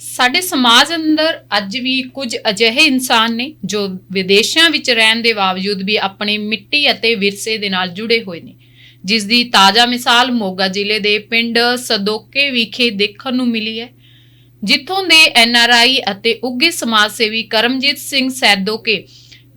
ਸਾਡੇ ਸਮਾਜ ਅੰਦਰ ਅੱਜ ਵੀ ਕੁਝ ਅਜਿਹੇ ਇਨਸਾਨ ਨੇ ਜੋ ਵਿਦੇਸ਼ਾਂ ਵਿੱਚ ਰਹਿਣ ਦੇ ਬਾਵਜੂਦ ਵੀ ਆਪਣੀ ਮਿੱਟੀ ਅਤੇ ਵਿਰਸੇ ਦੇ ਨਾਲ ਜੁੜੇ ਹੋਏ ਨੇ। ਜਿਸ ਦੀ ਤਾਜ਼ਾ ਮਿਸਾਲ ਮੋਗਾ ਜ਼ਿਲ੍ਹੇ ਦੇ ਪਿੰਡ ਸਦੋਕੇ ਵਿਖੇ ਦੇਖਣ ਨੂੰ ਮਿਲੀ ਹੈ। ਜਿੱਥੋਂ ਦੇ ਐਨਆਰਆਈ ਅਤੇ ਉੱਗੇ ਸਮਾਜ ਸੇਵੀ ਕਰਮਜੀਤ ਸਿੰਘ ਸੈਦੋਕੇ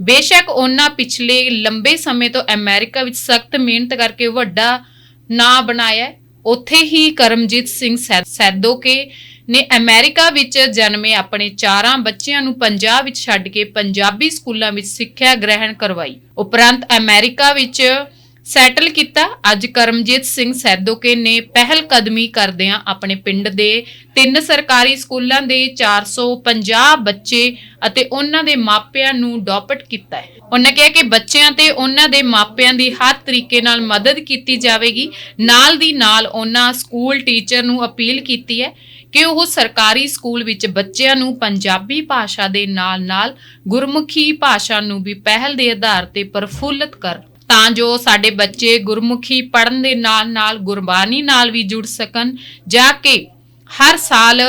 ਬੇਸ਼ੱਕ ਉਹਨਾਂ ਪਿਛਲੇ ਲੰਬੇ ਸਮੇਂ ਤੋਂ ਅਮਰੀਕਾ ਵਿੱਚ ਸਖਤ ਮਿਹਨਤ ਕਰਕੇ ਵੱਡਾ ਨਾਂ ਬਣਾਇਆ ਉੱਥੇ ਹੀ ਕਰਮਜੀਤ ਸਿੰਘ ਸੈ- ਸੈਦੋਕੇ ਨੇ ਅਮਰੀਕਾ ਵਿੱਚ ਜਨਮੇ ਆਪਣੇ ਚਾਰਾਂ ਬੱਚਿਆਂ ਨੂੰ ਪੰਜਾਬ ਵਿੱਚ ਛੱਡ ਕੇ ਪੰਜਾਬੀ ਸਕੂਲਾਂ ਵਿੱਚ ਸਿੱਖਿਆ ਗ੍ਰਹਿਣ ਕਰਵਾਈ। ਉਪਰੰਤ ਅਮਰੀਕਾ ਵਿੱਚ ਸੈਟਲ ਕੀਤਾ। ਅੱਜ ਕਰਮਜੀਤ ਸਿੰਘ ਸੈਦੋਕੇ ਨੇ ਪਹਿਲ ਕਦਮੀ ਕਰਦਿਆਂ ਆਪਣੇ ਪਿੰਡ ਦੇ ਤਿੰਨ ਸਰਕਾਰੀ ਸਕੂਲਾਂ ਦੇ 450 ਬੱਚੇ ਅਤੇ ਉਹਨਾਂ ਦੇ ਮਾਪਿਆਂ ਨੂੰ ਅਡਾਪਟ ਕੀਤਾ ਹੈ। ਉਹਨਾਂ ਕਿਹਾ ਕਿ ਬੱਚਿਆਂ ਤੇ ਉਹਨਾਂ ਦੇ ਮਾਪਿਆਂ ਦੀ ਹਰ ਤਰੀਕੇ ਨਾਲ ਮਦਦ ਕੀਤੀ ਜਾਵੇਗੀ। ਨਾਲ ਦੀ ਨਾਲ ਉਹਨਾਂ ਸਕੂਲ ਟੀਚਰ ਨੂੰ ਅਪੀਲ ਕੀਤੀ ਹੈ ਕਿ ਉਹ ਸਰਕਾਰੀ ਸਕੂਲ ਵਿੱਚ ਬੱਚਿਆਂ ਨੂੰ ਪੰਜਾਬੀ ਭਾਸ਼ਾ ਦੇ ਨਾਲ-ਨਾਲ ਗੁਰਮੁਖੀ ਭਾਸ਼ਾ ਨੂੰ ਵੀ ਪਹਿਲ ਦੇ ਆਧਾਰ ਤੇ ਪ੍ਰਫੁੱਲਤ ਕਰਨ। ਤਾਂ ਜੋ ਸਾਡੇ ਬੱਚੇ ਗੁਰਮੁਖੀ ਪੜ੍ਹਨ ਦੇ ਨਾਲ-ਨਾਲ ਗੁਰਬਾਣੀ ਨਾਲ ਵੀ ਜੁੜ ਸਕਣ, ਜਾ ਕੇ ਹਰ ਸਾਲ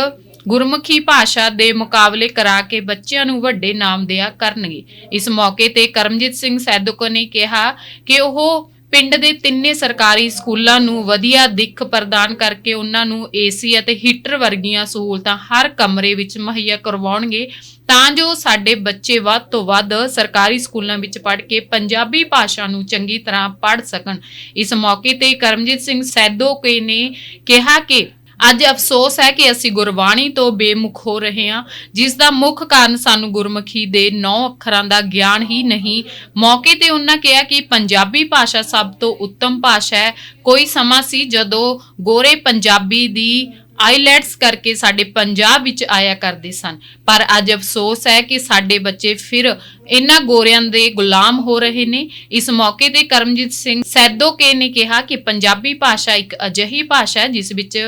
ਗੁਰਮੁਖੀ ਭਾਸ਼ਾ ਦੇ ਮੁਕਾਬਲੇ ਕਰਾ ਕੇ ਬੱਚਿਆਂ ਨੂੰ ਵੱਡੇ ਨਾਮ ਦਿਆ ਕਰਨਗੇ। ਇਸ ਮੌਕੇ ਤੇ ਕਰਮਜੀਤ ਸਿੰਘ ਸੈਦੋਕੋ ਨੇ ਕਿਹਾ ਕਿ ਉਹ ਪਿੰਡ ਦੇ ਤਿੰਨੇ ਸਰਕਾਰੀ ਸਕੂਲਾਂ ਨੂੰ ਵਧੀਆ ਦਿੱਖ ਪ੍ਰਦਾਨ ਕਰਕੇ ਉਹਨਾਂ ਨੂੰ ਏਸੀ ਅਤੇ ਹੀਟਰ ਵਰਗੀਆਂ ਸਹੂਲਤਾਂ ਹਰ ਕਮਰੇ ਵਿੱਚ ਮੁਹੱਈਆ ਕਰਵਾਉਣਗੇ, ਤਾਂ ਜੋ ਸਾਡੇ ਬੱਚੇ ਵੱਧ ਤੋਂ ਵੱਧ ਸਰਕਾਰੀ ਸਕੂਲਾਂ ਵਿੱਚ ਪੜ੍ਹ ਕੇ ਪੰਜਾਬੀ ਭਾਸ਼ਾ ਨੂੰ ਚੰਗੀ ਤਰ੍ਹਾਂ ਪੜ੍ਹ ਸਕਣ। ਇਸ ਮੌਕੇ ਤੇ ਕਰਮਜੀਤ ਸਿੰਘ ਸੈਦੋਕੇ ਨੇ ਕਿਹਾ ਕਿ ਅੱਜ ਅਫਸੋਸ ਹੈ ਕਿ ਅਸੀਂ ਗੁਰਬਾਣੀ ਤੋਂ ਬੇਮੁਖ ਹੋ ਰਹੇ ਹਾਂ, ਜਿਸ ਦਾ ਮੁੱਖ ਕਾਰਨ ਸਾਨੂੰ ਗੁਰਮੁਖੀ ਦੇ ਨੌ ਅੱਖਰਾਂ ਦਾ ਗਿਆਨ ਹੀ ਨਹੀਂ। ਮੌਕੇ ਤੇ ਉਹਨਾਂ ਕਿਹਾ ਕਿ ਪੰਜਾਬੀ ਭਾਸ਼ਾ ਸਭ ਤੋਂ ਉੱਤਮ ਭਾਸ਼ਾ ਹੈ। ਕੋਈ ਸਮਾਂ ਸੀ ਜਦੋਂ ਗੋਰੇ ਪੰਜਾਬੀ ਦੀ ਆਈਲੈਟਸ ਕਰਕੇ ਸਾਡੇ ਪੰਜਾਬ ਵਿੱਚ ਆਇਆ ਕਰਦੇ ਸਨ। ਪਰ ਅੱਜ ਅਫਸੋਸ ਹੈ ਕਿ ਸਾਡੇ ਬੱਚੇ ਫਿਰ ਇਹਨਾਂ ਗੋਰਿਆਂ ਦੇ ਗੁਲਾਮ ਹੋ ਰਹੇ ਨੇ। ਇਸ ਮੌਕੇ ਤੇ ਕਰਮਜੀਤ ਸਿੰਘ ਸੈਦੋਕੇ ਨੇ ਕਿਹਾ ਕਿ ਪੰਜਾਬੀ ਭਾਸ਼ਾ ਇੱਕ ਅਜਿਹੀ ਭਾਸ਼ਾ ਹੈ, ਜਿਸ ਵਿੱਚ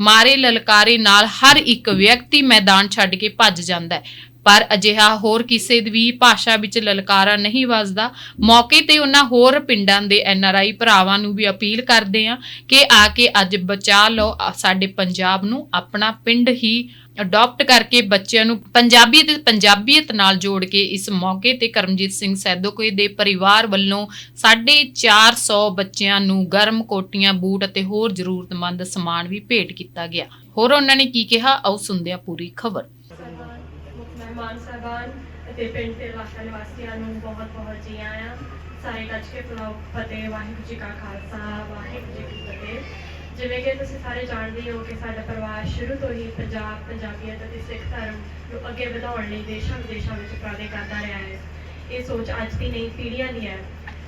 ਮਾਰੇ ਲਲਕਾਰੇ ਨਾਲ ਹਰ ਇੱਕ ਵਿਅਕਤੀ ਮੈਦਾਨ ਛੱਡ ਕੇ ਭੱਜ ਜਾਂਦਾ ਹੈ। ਪਰ ਅਜਿਹਾ ਹੋਰ ਕਿਸੇ ਵੀ ਭਾਸ਼ਾ ਵਿੱਚ ਲਲਕਾਰਾ ਨਹੀਂ ਵੱਜਦਾ ਮੌਕੇ ਤੇ ਉਹਨਾਂ ਹੋਰ ਪਿੰਡਾਂ ਦੇ ਐਨਆਰਆਈ ਭਰਾਵਾਂ ਨੂੰ ਵੀ ਅਪੀਲ ਕਰਦੇ ਆ ਕਿ ਆ ਕੇ ਅੱਜ ਬਚਾ ਲਓ ਸਾਡੇ ਪੰਜਾਬ ਨੂੰ ਆਪਣਾ ਪਿੰਡ ਹੀ ਅਡਾਪਟ ਕਰਕੇ ਬੱਚਿਆਂ ਨੂੰ ਪੰਜਾਬੀ ਤੇ ਪੰਜਾਬੀਅਤ ਨਾਲ ਜੋੜ ਕੇ ਇਸ ਮੌਕੇ ਤੇ ਕਰਮਜੀਤ ਸਿੰਘ ਸੈਦੋਕੋਏ ਦੇ ਪਰਿਵਾਰ ਵੱਲੋਂ 450 ਬੱਚਿਆਂ ਨੂੰ ਗਰਮ ਕੋਟੀਆਂ, ਬੂਟ ਅਤੇ ਹੋਰ ਜ਼ਰੂਰਤਮੰਦ ਸਮਾਨ ਵੀ ਭੇਟ ਕੀਤਾ ਗਿਆ। ਹੋਰ ਉਹਨਾਂ ਨੇ ਕੀ ਕਿਹਾ? ਆਓ ਸੁਣਦੇ ਹਾਂ ਪੂਰੀ ਖਬਰ। ਮੁੱਖ ਸਾਹਿਬਾਨ ਅਤੇ ਪਿੰਡ ਦੇ ਇਲਾਕਾ ਨਿਵਾਸੀਆਂ ਨੂੰ ਬਹੁਤ ਬਹੁਤ ਜੀ ਆਇਆਂ ਸਾਰੇ ਗੱਜ ਕੇ ਬੁਲਾਓ ਫਤਿਹ, ਵਾਹਿਗੁਰੂ ਜੀ ਕਾ ਖਾਲਸਾ, ਵਾਹਿਗੁਰੂ ਜੀ ਕੀ ਫਤਿਹ। ਜਿਵੇਂ ਕਿ ਤੁਸੀਂ ਸਾਰੇ ਜਾਣਦੇ ਹੋ ਕਿ ਸਾਡਾ ਪਰਿਵਾਰ ਸ਼ੁਰੂ ਤੋਂ ਹੀ ਪੰਜਾਬ, ਪੰਜਾਬੀਅਤ ਅਤੇ ਸਿੱਖ ਧਰਮ ਨੂੰ ਅੱਗੇ ਵਧਾਉਣ ਲਈ ਦੇਸ਼ਾਂ ਵਿਦੇਸ਼ਾਂ ਵਿੱਚ ਉਪਰਾਲੇ ਕਰਦਾ ਰਿਹਾ ਹੈ। ਇਹ ਸੋਚ ਅੱਜ ਦੀ ਨਹੀਂ ਪੀੜ੍ਹੀਆਂ ਦੀ ਹੈ।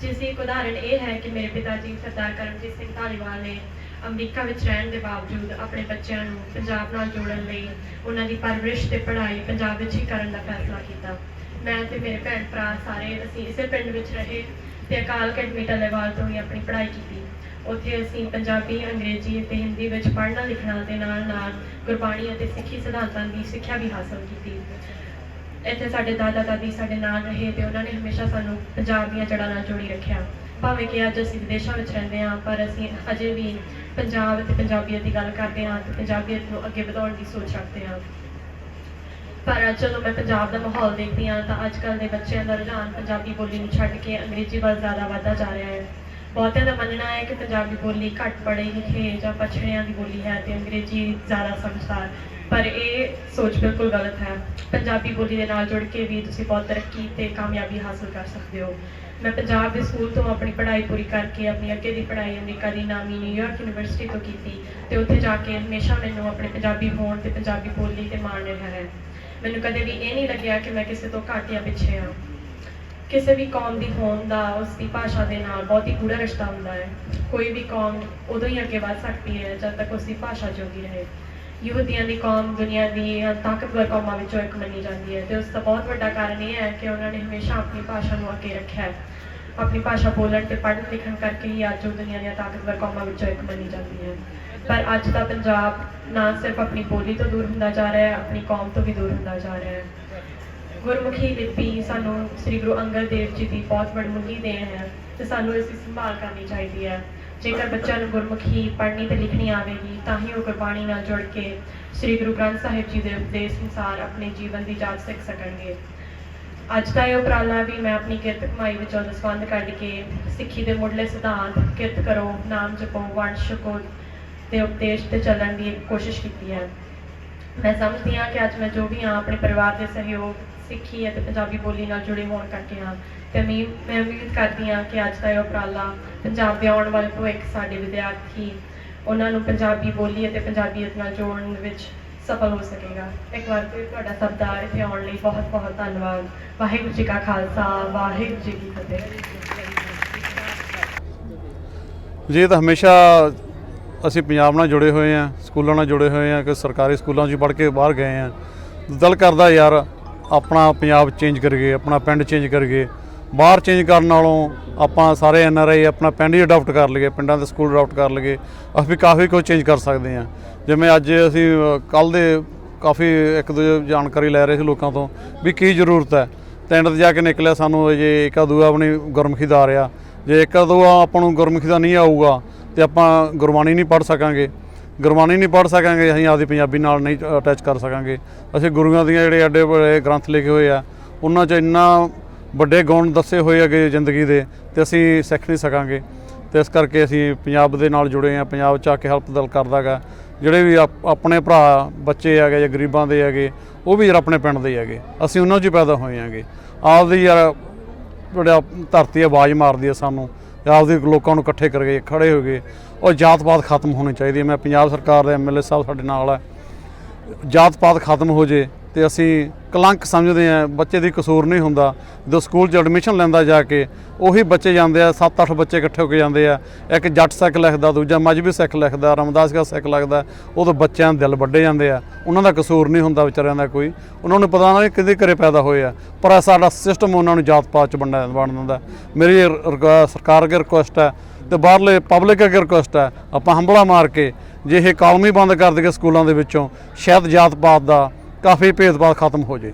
ਜਿਸ ਦੀ ਇੱਕ ਉਦਾਹਰਣ ਇਹ ਹੈ ਕਿ ਮੇਰੇ ਪਿਤਾ ਜੀ ਸਰਦਾਰ ਕਰਮਜੀਤ ਸਿੰਘ ਧਾਲੀਵਾਲ ਨੇ ਅਮਰੀਕਾ ਵਿੱਚ ਰਹਿਣ ਦੇ ਬਾਵਜੂਦ ਆਪਣੇ ਬੱਚਿਆਂ ਨੂੰ ਪੰਜਾਬ ਨਾਲ ਜੋੜਨ ਲਈ ਉਹਨਾਂ ਦੀ ਪਰਵਰਿਸ਼ ਤੇ ਪੜ੍ਹਾਈ ਪੰਜਾਬ ਵਿੱਚ ਹੀ ਕਰਨ ਦਾ ਫੈਸਲਾ ਕੀਤਾ। ਮੈਂ ਤੇ ਮੇਰੇ ਭੈਣ ਭਰਾ ਸਾਰੇ ਅਸੀਂ ਇਸੇ ਪਿੰਡ ਵਿੱਚ ਰਹੇ ਤੇ ਅਕਾਲ ਅਕੈਡਮੀ ਟੱਲੇਵਾਲ ਤੋਂ ਹੀ ਆਪਣੀ ਪੜ੍ਹਾਈ ਕੀਤੀ। ਉੱਥੇ ਅਸੀਂ ਪੰਜਾਬੀ, ਅੰਗਰੇਜ਼ੀ ਅਤੇ ਹਿੰਦੀ ਵਿੱਚ ਪੜ੍ਹਨਾ ਲਿਖਣਾ ਦੇ ਨਾਲ ਨਾਲ ਗੁਰਬਾਣੀ ਅਤੇ ਸਿੱਖੀ ਸਿਧਾਂਤਾਂ ਦੀ ਸਿੱਖਿਆ ਵੀ ਹਾਸਲ ਕੀਤੀ। ਇੱਥੇ ਸਾਡੇ ਦਾਦਾ ਦਾਦੀ ਸਾਡੇ ਨਾਲ ਰਹੇ ਤੇ ਉਹਨਾਂ ਨੇ ਹਮੇਸ਼ਾ ਸਾਨੂੰ ਪੰਜਾਬ ਦੀਆਂ ਜੜ੍ਹਾਂ ਨਾਲ ਜੋੜੀ ਰੱਖਿਆ। ਭਾਵੇਂ ਕਿ ਅੱਜ ਅਸੀਂ ਵਿਦੇਸ਼ਾਂ ਵਿੱਚ ਰਹਿੰਦੇ ਹਾਂ, ਪਰ ਅਸੀਂ ਅਜੇ ਵੀ ਪੰਜਾਬ ਅਤੇ ਪੰਜਾਬੀਅਤ ਦੀ ਗੱਲ ਕਰਦੇ ਹਾਂ ਤੇ ਪੰਜਾਬੀਅਤ ਨੂੰ ਅੱਗੇ ਵਧਾਉਣ ਦੀ ਸੋਚ ਰੱਖਦੇ ਹਾਂ। ਪਰ ਜਦੋਂ ਮੈਂ ਪੰਜਾਬ ਦਾ ਮਾਹੌਲ ਦੇਖਦੀ ਹਾਂ ਤਾਂ ਅੱਜ ਕੱਲ੍ਹ ਦੇ ਬੱਚਿਆਂ ਦਾ ਰੁਝਾਨ ਪੰਜਾਬੀ ਬੋਲੀ ਨੂੰ ਛੱਡ ਕੇ ਅੰਗਰੇਜ਼ੀ ਵੱਲ ਜ਼ਿਆਦਾ ਵਧਦਾ ਜਾ ਰਿਹਾ ਹੈ। ਬਹੁਤਿਆਂ ਦਾ ਮੰਨਣਾ ਹੈ ਕਿ ਪੰਜਾਬੀ ਬੋਲੀ ਘੱਟ ਪੜ੍ਹੇ ਲਿਖੇ ਜਾਂ ਪਛੜਿਆਂ ਦੀ ਬੋਲੀ ਹੈ ਤੇ ਅੰਗਰੇਜ਼ੀ ਜ਼ਿਆਦਾ ਸਮਝਦਾਰ, ਪਰ ਇਹ ਸੋਚ ਬਿਲਕੁਲ ਗਲਤ ਹੈ। ਪੰਜਾਬੀ ਬੋਲੀ ਦੇ ਨਾਲ ਜੁੜ ਕੇ ਵੀ ਤੁਸੀਂ ਬਹੁਤ ਤਰੱਕੀ ਤੇ ਕਾਮਯਾਬੀ ਹਾਸਲ ਕਰ ਸਕਦੇ ਹੋ। ਮੈਂ ਪੰਜਾਬ ਦੇ ਸਕੂਲ ਤੋਂ ਆਪਣੀ ਪੜ੍ਹਾਈ ਪੂਰੀ ਕਰਕੇ ਆਪਣੀ ਅੱਗੇ ਦੀ ਪੜ੍ਹਾਈ ਅਮਰੀਕਾ ਦੀ ਨਾਮੀ ਨਿਊਯਾਰਕ ਯੂਨੀਵਰਸਿਟੀ ਤੋਂ ਕੀਤੀ ਤੇ ਉੱਥੇ ਜਾ ਕੇ ਹਮੇਸ਼ਾ ਮੈਨੂੰ ਆਪਣੇ ਪੰਜਾਬੀ ਹੋਣ ਤੇ ਪੰਜਾਬੀ ਬੋਲੀ ਤੇ ਮਾਣ ਰਿਹਾ ਹੈ। ਮੈਨੂੰ ਕਦੇ ਵੀ ਇਹ ਨਹੀਂ ਲੱਗਿਆ ਕਿ ਮੈਂ ਕਿਸੇ ਤੋਂ ਘੱਟ ਜਾਂ ਪਿੱਛੇ ਹਾਂ। ਕਿਸੇ ਵੀ ਕੌਮ ਦੀ ਹੋਣ ਦਾ, ਉਸ ਦੀ ਭਾਸ਼ਾ ਦੇ ਨਾਲ ਬਹੁਤ ਹੀ ਗੂੜਾ ਰਿਸ਼ਤਾ ਹੁੰਦਾ ਹੈ। ਕੋਈ ਵੀ ਕੌਮ ਉਦੋਂ ਹੀ ਅੱਗੇ ਵੱਧ ਸਕਦੀ ਹੈ ਜਦ ਤੱਕ ਉਸ ਦੀ ਭਾਸ਼ਾ ਜਿਉਂਦੀ ਰਹੇ। ਯਹੂਦੀਆਂ ਦੀ ਕੌਮ, ਦੁਨੀਆ ਦੀ ਤਾਕਤਵਰ ਕੌਮਾਂ ਵਿੱਚੋਂ ਇੱਕ ਮੰਨੀ ਜਾਂਦੀ ਹੈ ਤੇ ਉਸ ਦਾ ਬਹੁਤ ਵੱਡਾ ਕਾਰਨ ਇਹ ਹੈ ਕਿ ਉਹਨਾਂ ਨੇ ਹਮੇਸ਼ਾ ਆਪਣੀ ਭਾਸ਼ਾ ਨੂੰ ਅੱਗੇ ਰੱਖਿਆ ਹੈ। ਆਪਣੀ ਭਾਸ਼ਾ ਬੋਲਣ ਤੇ ਪੜ੍ਹਨ ਲਿਖਣ ਕਰਕੇ ਹੀ ਅੱਜ ਉਹ ਦੁਨੀਆ ਦੀਆਂ ਤਾਕਤਵਰ ਕੌਮਾਂ ਵਿੱਚੋਂ ਇੱਕ ਮੰਨੀ ਜਾਂਦੀ ਹੈ। ਪਰ ਅੱਜ ਦਾ ਪੰਜਾਬ ਨਾ ਸਿਰਫ ਆਪਣੀ ਬੋਲੀ ਤੋਂ ਦੂਰ ਹੁੰਦਾ ਜਾ ਰਿਹਾ ਹੈ, ਆਪਣੀ ਕੌਮ ਤੋਂ ਵੀ ਦੂਰ ਹੁੰਦਾ ਜਾ ਰਿਹਾ ਹੈ। ਗੁਰਮੁਖੀ ਲਿਪੀ ਸਾਨੂੰ ਸ੍ਰੀ ਗੁਰੂ ਅੰਗਦ ਦੇਵ ਜੀ ਦੀ ਬਹੁਤ ਵਡਮੁੱਲੀ ਦੇਣ ਹੈ ਤੇ ਸਾਨੂੰ ਇਸ ਦੀ ਸੰਭਾਲ ਕਰਨੀ ਚਾਹੀਦੀ ਹੈ। ਜੇਕਰ ਬੱਚਿਆਂ ਨੂੰ ਗੁਰਮੁਖੀ ਪੜ੍ਹਨੀ ਤੇ ਲਿਖਣੀ ਆਵੇਗੀ, ਤਾਂ ਹੀ ਉਹ ਗੁਰਬਾਣੀ ਨਾਲ ਜੁੜ ਕੇ ਸ੍ਰੀ ਗੁਰੂ ਗ੍ਰੰਥ ਸਾਹਿਬ ਜੀ ਦੇ ਉਪਦੇਸ਼ ਅਨੁਸਾਰ ਆਪਣੇ ਜੀਵਨ ਦੀ ਜਾਂਚ ਸਿੱਖ ਸਕਣਗੇ। ਅੱਜ ਦਾ ਇਹ ਉਪਰਾਲਾ ਵੀ ਮੈਂ ਆਪਣੀ ਕਿਰਤ ਕਮਾਈ ਵਿੱਚੋਂ ਦਸਵੰਧ ਕੱਢ ਕੇ ਸਿੱਖੀ ਦੇ ਮੁੱਢਲੇ ਸਿਧਾਂਤ, ਕਿਰਤ ਕਰੋ, ਨਾਮ ਜਪੋ, ਵੰਡ ਛਕੋ ਤੇ ਉਪਦੇਸ਼ ਤੇ ਚੱਲਣ ਦੀ ਕੋਸ਼ਿਸ਼ ਕੀਤੀ ਹੈ। ਮੈਂ ਸਮਝਦੀ ਹਾਂ ਕਿ ਅੱਜ ਮੈਂ ਜੋ ਵੀ ਹਾਂ, ਆਪਣੇ ਪਰਿਵਾਰ ਦੇ ਸਹਿਯੋਗ ਸਿੱਖੀ ਅਤੇ ਪੰਜਾਬੀ ਬੋਲੀ ਨਾਲ ਜੁੜੇ ਹੋਣ ਕਰਕੇ ਹਾਂ। ਤੇ ਮੈਂ ਮੈਂ ਉਮੀਦ ਕਰਦੀ ਹਾਂ ਕਿ ਅੱਜ ਦਾ ਇਹ ਉਪਰਾਲਾ ਪੰਜਾਬ ਦੇ ਆਉਣ ਵਾਲੇ ਭਵਿੱਖ ਸਾਡੇ ਵਿਦਿਆਰਥੀ ਉਹਨਾਂ ਨੂੰ ਪੰਜਾਬੀ ਬੋਲੀ ਅਤੇ ਪੰਜਾਬੀਅਤ ਨਾਲ ਜੋੜਨ ਵਿੱਚ ਸਫਲ ਹੋ ਸਕੇਗਾ। ਇੱਕ ਵਾਰ ਫਿਰ ਤੁਹਾਡਾ ਸਭ ਦਾ ਇੱਥੇ ਆਉਣ ਲਈ ਬਹੁਤ ਬਹੁਤ ਧੰਨਵਾਦ। ਵਾਹਿਗੁਰੂ ਜੀ ਕਾ ਖਾਲਸਾ, ਵਾਹਿਗੁਰੂ ਜੀ ਕੀ ਫਤਿਹ। ਜੀ ਤਾਂ ਹਮੇਸ਼ਾ ਅਸੀਂ ਪੰਜਾਬ ਨਾਲ ਜੁੜੇ ਹੋਏ ਆ ਸਕੂਲਾਂ ਨਾਲ ਜੁੜੇ ਹੋਏ ਆ ਕਿ ਸਰਕਾਰੀ ਸਕੂਲਾਂ 'ਚ ਪੜ੍ਹ ਕੇ ਬਾਹਰ ਗਏ ਆ ਦਿਲ ਕਰਦਾ ਯਾਰ ਆਪਣਾ ਪੰਜਾਬ ਚੇਂਜ ਕਰੀਏ ਆਪਣਾ ਪਿੰਡ ਚੇਂਜ ਕਰੀਏ ਬਾਹਰ ਚੇਂਜ ਕਰਨ ਨਾਲੋਂ ਆਪਾਂ ਸਾਰੇ ਐਨ ਆਰ ਆਈ ਆਪਣਾ ਪਿੰਡ ਹੀ ਅਡਾਪਟ ਕਰ ਲਈਏ, ਪਿੰਡਾਂ ਦੇ ਸਕੂਲ ਅਡਾਪਟ ਕਰ ਲਈਏ। ਅਸੀਂ ਵੀ ਕਾਫੀ ਕੁਝ ਚੇਂਜ ਕਰ ਸਕਦੇ ਹਾਂ। ਜਿਵੇਂ ਅੱਜ ਅਸੀਂ ਕੱਲ ਦੇ ਕਾਫੀ ਇੱਕ ਦੂਜੇ ਜਾਣਕਾਰੀ ਲੈ ਰਹੇ ਸੀ ਲੋਕਾਂ ਤੋਂ ਵੀ ਕੀ ਜ਼ਰੂਰਤ ਹੈ। ਤੇ ਤੇ ਜਾ ਕੇ ਨਿਕਲਿਆ ਸਾਨੂੰ ਜੇ ਇੱਕ ਦੂਆ ਆਪਣੀ ਗੁਰਮੁਖੀ ਦਾ ਆ ਰਿਹਾ। ਜੇ ਇੱਕ ਦੂਆ ਆਪਾਂ ਨੂੰ ਗੁਰਮੁਖੀ ਦਾ ਨਹੀਂ ਆਊਗਾ ਤੇ ਆਪਾਂ ਗੁਰਬਾਣੀ ਨਹੀਂ ਪੜ੍ਹ ਸਕਾਂਗੇ। ਗੁਰਬਾਣੀ ਨਹੀਂ ਪੜ੍ਹ ਸਕਾਂਗੇ, ਅਸੀਂ ਆਪਦੀ ਪੰਜਾਬੀ ਨਾਲ ਨਹੀਂ ਅਟੈਚ ਕਰ ਸਕਾਂਗੇ। ਅਸੀਂ ਗੁਰੂਆਂ ਦੀਆਂ ਜਿਹੜੇ ਐਡੇ ਬੜੇ ਗ੍ਰੰਥ ਲਿਖੇ ਹੋਏ ਆ, ਉਹਨਾਂ 'ਚ ਇੰਨਾ ਵੱਡੇ ਗੁਣ ਦੱਸੇ ਹੋਏ ਹੈਗੇ ਜ਼ਿੰਦਗੀ ਦੇ, ਤੇ ਅਸੀਂ ਸਿੱਖ ਨਹੀਂ ਸਕਾਂਗੇ। ਤੇ ਇਸ ਕਰਕੇ ਅਸੀਂ ਪੰਜਾਬ ਦੇ ਨਾਲ ਜੁੜੇ ਆ, ਪੰਜਾਬ 'ਚ ਆ ਕੇ ਹੈਲਪ ਦਲ ਕਰਦਾ ਗਾ। ਜਿਹੜੇ ਵੀ ਆਪਣੇ ਭਰਾ, ਬੱਚੇ ਹੈਗੇ ਜਾਂ ਗਰੀਬਾਂ ਦੇ ਹੈਗੇ, ਉਹ ਵੀ ਯਾਰ ਆਪਣੇ ਪਿੰਡ ਦੇ ਹੈਗੇ। ਅਸੀਂ ਉਹਨਾਂ 'ਚ ਹੀ ਪੈਦਾ ਹੋਏ ਹੈਗੇ। ਆਪਦੀ ਯਾਰ ਬੜਾ ਧਰਤੀ ਆਵਾਜ਼ ਮਾਰਦੀ ਹੈ ਸਾਨੂੰ ਤੇ ਆਪਦੇ ਲੋਕਾਂ ਨੂੰ ਇਕੱਠੇ ਕਰਕੇ ਖੜੇ ਹੋ ਗਏ ਉਹ ਜਾਤ ਪਾਤ ਖਤਮ ਹੋਣੀ ਚਾਹੀਦੀ ਹੈ। ਮੈਂ ਪੰਜਾਬ ਸਰਕਾਰ ਦੇ ਐਮਐਲਏ ਸਾਹਿਬ ਸਾਡੇ ਨਾਲ ਹੈ। ਜਾਤ ਪਾਤ ਖਤਮ ਹੋ ਜੇ ਤੇ ਅਸੀਂ ਕਲੰਕ ਸਮਝਦੇ ਆ ਬੱਚੇ ਦੀ ਕਸੂਰ ਨਹੀਂ ਹੁੰਦਾ। ਜਦੋਂ ਸਕੂਲ 'ਚ ਐਡਮਿਸ਼ਨ ਲੈਂਦਾ ਜਾ ਕੇ, ਉਹੀ ਬੱਚੇ ਜਾਂਦੇ ਆ 7-8 ਬੱਚੇ ਇਕੱਠੇ ਹੋ ਕੇ ਜਾਂਦੇ ਆ। ਇੱਕ ਜੱਟ ਸਿੱਖ ਲਿਖਦਾ, ਦੂਜਾ ਮਜਬੀ ਸਿੱਖ ਲਿਖਦਾ, ਰਮਦਾਸ ਦਾ ਸਿੱਖ ਲਿਖਦਾ ਉਦੋਂ ਬੱਚਿਆਂ ਦੇ ਦਿਲ ਵੱਡੇ ਜਾਂਦੇ ਆ। ਉਹਨਾਂ ਦਾ ਕਸੂਰ ਨਹੀਂ ਹੁੰਦਾ ਵਿਚਾਰਿਆਂ ਦਾ ਕੋਈ। ਉਹਨਾਂ ਨੂੰ ਪਤਾ ਨਾ ਕਿਹਦੇ ਘਰੇ ਪੈਦਾ ਹੋਏ ਆ। ਪਰ ਇਹ ਸਾਡਾ ਸਿਸਟਮ ਉਹਨਾਂ ਨੂੰ ਜਾਤ ਪਾਤ 'ਚ ਵੰਡਿਆ ਬਣ ਦਿੰਦਾ। ਮੇਰੀ ਰਿ- ਰਿਕ- ਸਰਕਾਰ ਅੱਗੇ ਰਿਕੁਐਸਟ ਹੈ ਤੇ ਬਾਹਰਲੇ ਪਬਲਿਕ ਅੱਗੇ ਰਿਕੁਐਸਟ ਹੈ, ਆਪਾਂ ਹੰਬਲਾ ਮਾਰ ਕੇ ਜੇ ਇਹ ਕਾਲਮ ਬੰਦ ਕਰ ਦਈਏ ਸਕੂਲਾਂ ਦੇ ਵਿੱਚੋਂ, ਸ਼ਾਇਦ ਜਾਤ ਪਾਤ ਦਾ ਕਾਫੀ ਭੇਦਭਾਵ ਖਤਮ ਹੋ ਜੇ।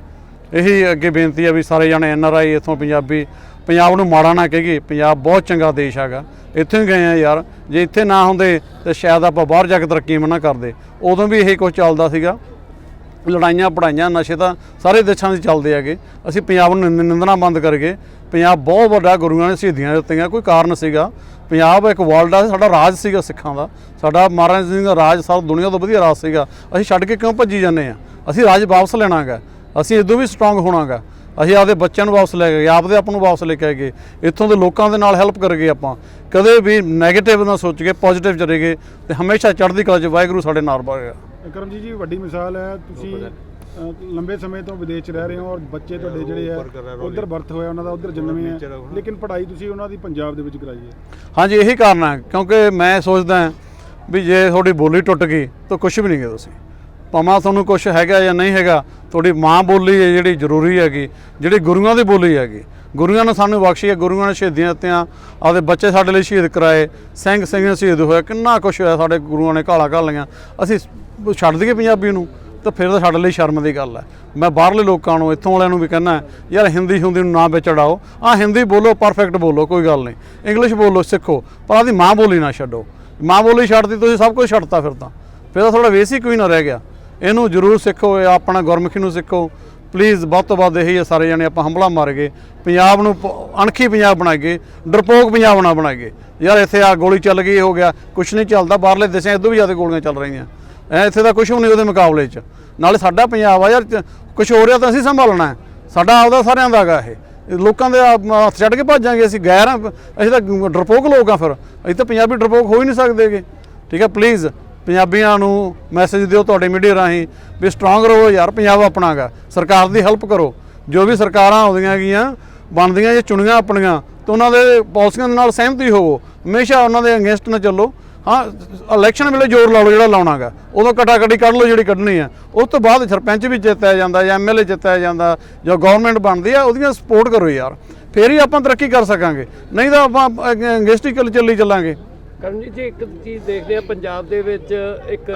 ਇਹੀ ਅੱਗੇ ਬੇਨਤੀ ਹੈ ਵੀ ਸਾਰੇ ਜਣੇ ਐਨ ਆਰ ਆਈ ਇੱਥੋਂ ਪੰਜਾਬੀ, ਪੰਜਾਬ ਨੂੰ ਮਾੜਾ ਨਾ ਕਹੀਏ, ਪੰਜਾਬ ਬਹੁਤ ਚੰਗਾ ਦੇਸ਼ ਹੈਗਾ। ਇੱਥੇ ਹੀ ਗਏ ਆ ਯਾਰ, ਜੇ ਇੱਥੇ ਨਾ ਹੁੰਦੇ ਤਾਂ ਸ਼ਾਇਦ ਆਪਾਂ ਬਾਹਰ ਜਾ ਕੇ ਤਰੱਕੀ ਵੀ ਨਾ ਕਰਦੇ। ਉਦੋਂ ਵੀ ਇਹੀ ਕੁਝ ਚੱਲਦਾ ਸੀਗਾ। ਲੜਾਈਆਂ ਪੜਾਈਆਂ, ਨਸ਼ੇ ਤਾਂ ਸਾਰੇ ਦੇਸ਼ਾਂ 'ਚ ਚੱਲਦੇ ਹੈਗੇ। ਅਸੀਂ ਪੰਜਾਬ ਨੂੰ ਨਿੰਦ- ਨਿੰਦਣਾ ਬੰਦ ਕਰਕੇ ਪੰਜਾਬ ਬਹੁਤ ਵੱਡਾ ਗੁਰੂਆਂ ਨੇ ਸ਼ਹੀਦੀਆਂ ਦਿੱਤੀਆਂ, ਕੋਈ ਕਾਰਨ ਸੀਗਾ। ਪੰਜਾਬ ਇੱਕ ਵਰਲਡ ਆ ਸਾਡਾ ਰਾਜ ਸੀਗਾ ਸਿੱਖਾਂ ਦਾ। ਸਾਡਾ ਮਹਾਰਾਜ ਸਿੰਘ ਦਾ ਰਾਜ ਸਾਰੀ ਦੁਨੀਆ ਤੋਂ ਵਧੀਆ ਰਾਜ ਸੀਗਾ। ਅਸੀਂ ਛੱਡ ਕੇ ਕਿਉਂ ਭੱਜੀ ਜਾਂਦੇ ਆ? ਅਸੀਂ ਰਾਜ ਵਾਪਸ ਲੈਣਾਗਾ। ਅਸੀਂ ਇਦੋਂ ਵੀ ਸਟਰੋਂਗ ਹੋਣਾਗਾ। ਅਸੀਂ ਆਪਦੇ ਬੱਚਿਆਂ ਨੂੰ ਵਾਪਸ ਲੈ ਕੇ ਗਏ ਆਪਦੇ ਆਪ ਨੂੰ ਵਾਪਸ ਲੈ ਕੇ ਆਏ ਇੱਥੋਂ ਦੇ ਲੋਕਾਂ ਦੇ ਨਾਲ ਹੈਲਪ ਕਰਗੇ ਆਪਾਂ। ਕਦੇ ਵੀ 네ਗੇਟਿਵ ਨਾ ਸੋਚ ਕੇ ਪੋਜ਼ਿਟਿਵ ਚਲੇਗੇ ਤੇ ਹਮੇਸ਼ਾ ਚੜ੍ਹਦੀ ਕਲਾ 'ਚ ਵਾਹਿਗੁਰੂ ਸਾਡੇ ਨਾਲ ਰਹੇਗਾ ਕਰਮਜੀਤ ਜੀ ਵੱਡੀ ਮਿਸਾਲ ਹੈ। ਤੁਸੀਂ ਲੰਬੇ ਸਮੇਂ ਤੋਂ ਵਿਦੇਸ਼ 'ਚ ਰਹਿ ਰਹੇ ਹੋ ਔਰ ਬੱਚੇ ਤੁਹਾਡੇ ਜਿਹੜੇ ਆ ਉਧਰ ਬਰਥ ਹੋਇਆ ਉਹਨਾਂ ਦਾ ਉਧਰ ਜਨਮੇ ਆ। ਲੇਕਿਨ ਪੜ੍ਹਾਈ ਤੁਸੀਂ ਉਹਨਾਂ ਦੀ ਪੰਜਾਬ ਦੇ ਵਿੱਚ ਕਰਾਈ ਹੈ। ਹਾਂਜੀ ਇਹੀ ਕਾਰਨ ਹੈ ਕਿਉਂਕਿ ਮੈਂ ਸੋਚਦਾ ਵੀ ਜੇ ਤੁਹਾਡੀ ਬੋਲੀ ਟੁੱਟ ਗਈ ਤਾਂ ਕੁਝ ਵੀ ਨਹੀਂ ਗੇ ਤੁਸੀਂ। ਭਾਵੇਂ ਤੁਹਾਨੂੰ ਕੁਝ ਹੈਗਾ ਜਾਂ ਨਹੀਂ ਹੈਗਾ ਤੁਹਾਡੀ ਮਾਂ ਬੋਲੀ ਹੈ ਜਿਹੜੀ ਜ਼ਰੂਰੀ ਹੈਗੀ ਜਿਹੜੀ ਗੁਰੂਆਂ ਦੀ ਬੋਲੀ ਹੈਗੀ। ਗੁਰੂਆਂ ਨੇ ਸਾਨੂੰ ਬਖਸ਼ੀ ਹੈ ਗੁਰੂਆਂ ਨੇ ਸ਼ਹੀਦੀਆਂ ਦਿੱਤੀਆਂ ਆਪਦੇ ਬੱਚੇ ਸਾਡੇ ਲਈ ਸ਼ਹੀਦ ਕਰਾਏ ਸਿੰਘ ਸਿੰਘਾਂ ਸ਼ਹੀਦ ਹੋਇਆ ਕਿੰਨਾ ਕੁਝ ਹੋਇਆ ਸਾਡੇ ਗੁਰੂਆਂ ਨੇ ਘਾਲਾ ਘਾਲੀਆਂ। ਅਸੀਂ ਛੱਡ ਦਈਏ ਪੰਜਾਬੀ ਨੂੰ। ਤਾਂ ਫਿਰ ਤਾਂ ਸਾਡੇ ਲਈ ਸ਼ਰਮ ਦੀ ਗੱਲ ਹੈ। ਮੈਂ ਬਾਹਰਲੇ ਲੋਕਾਂ ਨੂੰ, ਇੱਥੋਂ ਵਾਲਿਆਂ ਨੂੰ ਵੀ ਕਹਿੰਦਾ, ਯਾਰ ਹਿੰਦੀ, ਹੁੰਦੀ ਨੂੰ ਨਾ ਵਿੱਚ ਅੜਾਓ। ਆ ਹਿੰਦੀ ਬੋਲੋ ਪਰਫੈਕਟ ਬੋਲੋ, ਕੋਈ ਗੱਲ ਨਹੀਂ। ਇੰਗਲਿਸ਼ ਬੋਲੋ, ਸਿੱਖੋ। ਪਰ ਆਦੀ ਮਾਂ ਬੋਲੀ ਨਾ ਛੱਡੋ। ਮਾਂ ਬੋਲੀ ਛੱਡਦੀ ਤੁਸੀਂ ਸਭ ਕੁਝ ਛੱਡਤਾ ਫਿਰ ਤਾਂ। ਫਿਰ ਤਾਂ ਤੁਹਾਡਾ ਵੇਸ ਹੀ ਨਾ ਰਹਿ ਗਿਆ। ਇਹਨੂੰ ਜ਼ਰੂਰ ਸਿੱਖੋ, ਇਹ ਆਪਣਾ ਗੁਰਮੁਖੀ ਨੂੰ ਸਿੱਖੋ। ਪਲੀਜ਼ ਵੱਧ ਤੋਂ ਵੱਧ ਇਹੀ ਹੈ, ਸਾਰੇ ਜਾਣੇ ਆਪਾਂ ਹੰਬਲਾ ਮਾਰਗੇ ਪੰਜਾਬ ਨੂੰ ਪ- ਅਣਖੀ ਪੰਜਾਬ ਬਣਾਈਏ ਡਰਪੋਕ ਪੰਜਾਬ ਨਾ ਬਣਾਈਏ ਯਾਰ ਇੱਥੇ ਆ ਗੋਲੀ ਚੱਲ ਗਈ ਹੋ ਗਿਆ। ਕੁਛ ਨਹੀਂ ਚੱਲਦਾ, ਬਾਹਰਲੇ ਦੇਸ਼ਾਂ ਇਦੋਂ ਵੀ ਜ਼ਿਆਦਾ ਗੋਲੀਆਂ ਚੱਲ ਰਹੀਆਂ। ਐ ਇੱਥੇ ਤਾਂ ਕੁਝ ਵੀ ਨਹੀਂ ਉਹਦੇ ਮੁਕਾਬਲੇ 'ਚ। ਨਾਲੇ ਸਾਡਾ ਪੰਜਾਬ ਆ ਯਾਰ ਕੁਝ ਹੋ ਰਿਹਾ ਤਾਂ ਅਸੀਂ ਸੰਭਾਲਣਾ ਸਾਡਾ ਆਪਦਾ ਸਾਰਿਆਂ ਦਾ ਹੈਗਾ ਇਹ। ਲੋਕਾਂ ਦੇ ਹੱਥ ਛੱਡ ਕੇ ਭੱਜਾਂਗੇ ਅਸੀਂ, ਗੈਰ ਆ, ਅਸੀਂ ਤਾਂ ਡਰਪੋਕ ਲੋਕ ਆ ਫਿਰ। ਅਸੀਂ ਤਾਂ ਪੰਜਾਬੀ ਡਰਪੋਕ ਹੋ ਹੀ ਨਹੀਂ ਸਕਦੇਗੇ ਠੀਕ ਹੈ ਪਲੀਜ਼ ਪੰਜਾਬੀਆਂ ਨੂੰ ਮੈਸੇਜ ਦਿਓ ਤੁਹਾਡੇ ਮੀਡੀਆ ਰਾਹੀਂ ਵੀ ਸਟਰੋਂਗ ਰਹੋ ਯਾਰ, ਪੰਜਾਬ ਆਪਣਾਗਾ ਸਰਕਾਰ ਦੀ ਹੈਲਪ ਕਰੋ। ਜੋ ਵੀ ਸਰਕਾਰਾਂ ਆਉਂਦੀਆਂ ਗੀਆਂ ਬਣਦੀਆਂ ਜੇ ਚੁਣੀਆਂ ਆਪਣੀਆਂ, ਤਾਂ ਉਹਨਾਂ ਦੇ ਪਾਲਿਸੀਆਂ ਦੇ ਨਾਲ ਸਹਿਮਤੀ ਹੋਵੋ। ਹਮੇਸ਼ਾ ਉਹਨਾਂ ਦੇ ਅਗੇਂਸਟ ਨਾ ਚੱਲੋ। ਹਾਂ ਇਲੈਕਸ਼ਨ ਵੇਲੇ ਜ਼ੋਰ ਲਾ ਲਓ ਜਿਹੜਾ ਲਾਉਣਾਗਾ। ਉਦੋਂ ਕਟਾਕਟੀ ਕੱਢ ਲਓ ਜਿਹੜੀ ਕੱਢਣੀ ਆ। ਉਸ ਤੋਂ ਬਾਅਦ ਸਰਪੰਚ ਵੀ ਜਿੱਤਿਆ ਜਾਂਦਾ ਜਾਂ ਐਮਐਲਏ ਜਿੱਤਿਆ ਜਾਂਦਾ ਜਾਂ ਗਵਰਨਮੈਂਟ ਬਣਦੀ ਆ, ਉਹਦੀਆਂ ਸਪੋਰਟ ਕਰੋ ਯਾਰ। ਫੇਰ ਹੀ ਆਪਾਂ ਤਰੱਕੀ ਕਰ ਸਕਾਂਗੇ। ਨਹੀਂ ਤਾਂ ਆਪਾਂ ਅਗੇਂਸਟਿਕਲ ਚੱਲੀ ਚੱਲਾਂਗੇ। ਕਰਮਜੀਤ ਜੀ, ਇੱਕ ਚੀਜ਼ ਦੇਖਦੇ ਆ, ਪੰਜਾਬ ਦੇ ਵਿੱਚ ਇੱਕ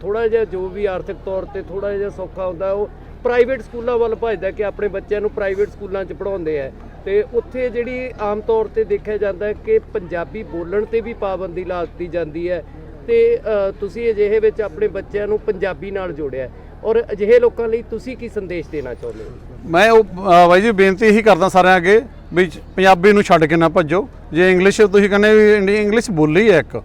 ਥੋੜਾ ਜਿਹਾ ਜੋ ਵੀ ਆਰਥਿਕ ਤੌਰ ਤੇ ਥੋੜਾ ਜਿਹਾ ਸੌਖਾ ਹੁੰਦਾ, ਉਹ ਪ੍ਰਾਈਵੇਟ ਸਕੂਲਾਂ ਵੱਲ ਭਜਦਾ ਕਿ ਆਪਣੇ ਬੱਚਿਆਂ ਨੂੰ ਪ੍ਰਾਈਵੇਟ ਸਕੂਲਾਂ 'ਚ ਪੜਾਉਂਦੇ ਆ। ਤੇ ਉੱਥੇ ਜਿਹੜੀ ਆਮ ਤੌਰ ਤੇ ਦੇਖਿਆ ਜਾਂਦਾ ਹੈ ਕਿ ਪੰਜਾਬੀ ਬੋਲਣ ਤੇ ਵੀ ਪਾਬੰਦੀ ਲਾ ਦਿੱਤੀ ਜਾਂਦੀ ਹੈ ਤੇ ਅ, ਤੁਸੀਂ ਅਜਿਹੇ ਵਿੱਚ ਆਪਣੇ ਬੱਚਿਆਂ ਨੂੰ ਪੰਜਾਬੀ ਨਾਲ ਜੋੜਿਆ। ਹੈ। ਔਰ ਅਜਿਹੇ ਲੋਕਾਂ ਲਈ ਤੁਸੀਂ ਕੀ ਸੰਦੇਸ਼ ਦੇਣਾ ਚਾਹੁੰਦੇ ਹੋ? ਮੈਂ ਉਹ ਅ, ਬਾਈ ਜੀ ਬੇਨਤੀ ਇਹੀ ਕਰਦਾ ਸਾਰਿਆਂ ਅੱਗੇ ਵੀ ਪੰਜਾਬੀ ਨੂੰ ਛੱਡ ਕੇ ਨਾ ਭੱਜੋ। ਜੇ ਇੰਗਲਿਸ਼ ਤੁਸੀਂ ਕਹਿੰਦੇ ਵੀ ਇੰਡੀ- ਇੰਗਲਿਸ਼ ਬੋਲੀ ਹੈ ਇੱਕ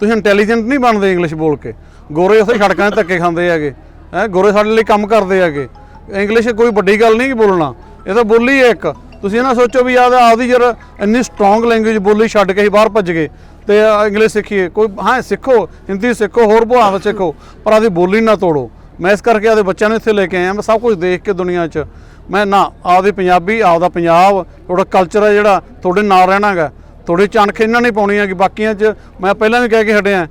ਤੁਸੀਂ ਇੰਟੈਲੀਜੈਂਟ ਨਹੀਂ ਬਣਦੇ ਇੰਗਲਿਸ਼ ਬੋਲ ਕੇ। ਗੋਰੇ ਉੱਥੇ ਸੜਕਾਂ 'ਤੇ ਧੱਕੇ ਖਾਂਦੇ ਹੈਗੇ। ਹੈ, ਗੋਰੇ ਸਾਡੇ ਲਈ ਕੰਮ ਕਰਦੇ ਹੈਗੇ। ਇੰਗਲਿਸ਼ ਕੋਈ ਵੱਡੀ ਗੱਲ ਨਹੀਂ ਬੋਲਣਾ। ਇਹ ਤਾਂ ਬੋਲੀ ਹੈ ਇੱਕ। ਤੁਸੀਂ ਇਹ ਨਾ ਸੋਚੋ ਵੀ ਯਾਰ ਆਪਦੀ ਜਰ ਇੰਨੀ ਸਟਰੋਂਗ ਲੈਂਗੁਏਜ ਬੋਲੀ ਛੱਡ ਕੇ ਹੀ ਬਾਹਰ ਭੱਜ ਗਏ ਤੇ ਇੰਗਲਿਸ਼ ਸਿੱਖੀਏ। ਕੋਈ ਹਾਂ, ਸਿੱਖੋ। ਹਿੰਦੀ ਸਿੱਖੋ, ਹੋਰ ਭਾਸ਼ਾ ਸਿੱਖੋ, ਪਰ ਆਦੀ ਬੋਲੀ ਨਾ ਤੋੜੋ। ਮੈਂ ਇਸ ਕਰਕੇ ਆਦੇ ਬੱਚਿਆਂ ਨੂੰ ਇੱਥੇ ਲੈ ਕੇ ਆਇਆ। ਮੈਂ ਸਭ ਕੁਝ ਦੇਖ ਕੇ ਦੁਨੀਆ 'ਚ। ਮੈਂ ਨਾ, ਆਪਦੀ ਪੰਜਾਬੀ, ਆਪਦਾ ਪੰਜਾਬ ਤੁਹਾਡਾ ਕਲਚਰ ਹੈ ਜਿਹੜਾ ਤੁਹਾਡੇ ਨਾਲ ਰਹਿਣਾਗਾ ਤੁਹਾਡੀ ਚਣਖ ਇਹਨਾਂ ਨਹੀਂ ਪਾਉਣੀ ਹੈ ਕਿ ਬਾਕੀਆਂ 'ਚ। ਮੈਂ ਪਹਿਲਾਂ ਵੀ ਕਹਿ ਕੇ ਹਟਿਆ।